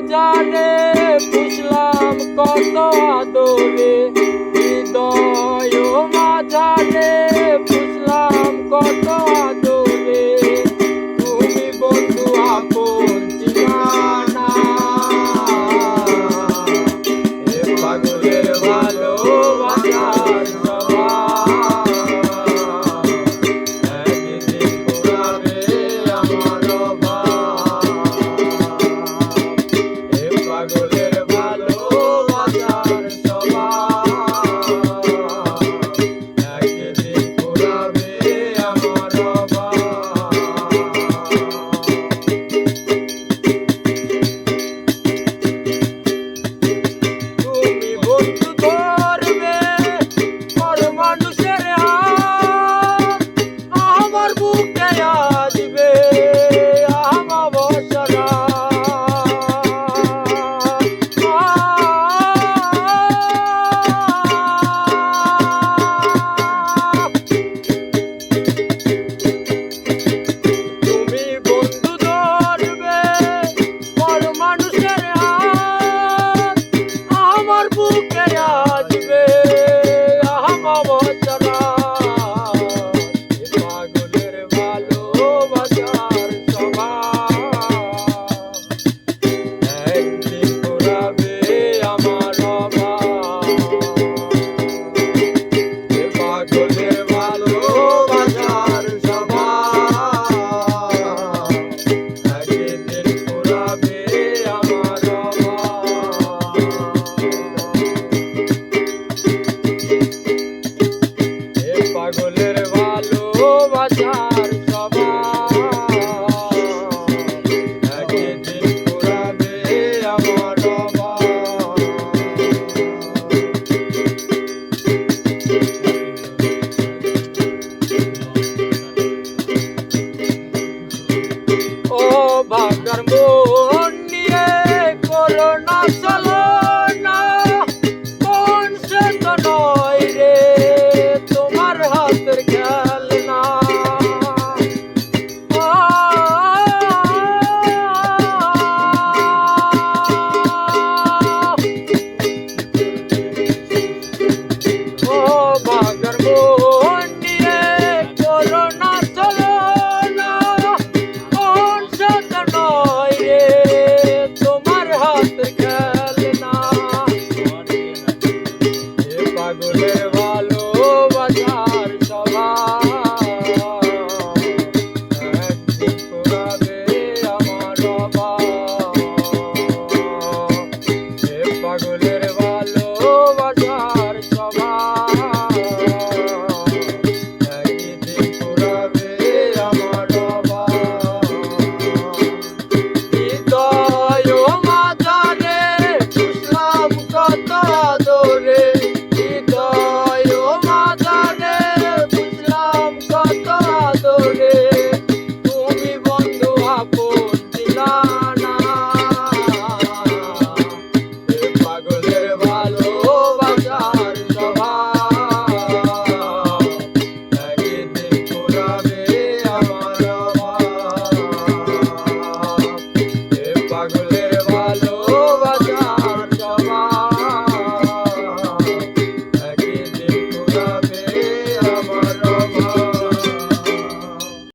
darling. ও বাংলার মন নিয়ে করোনা চলো না। মন সে তো নয় রে, তোমার হাতের খেলনা। ও বাংলার মন আদরে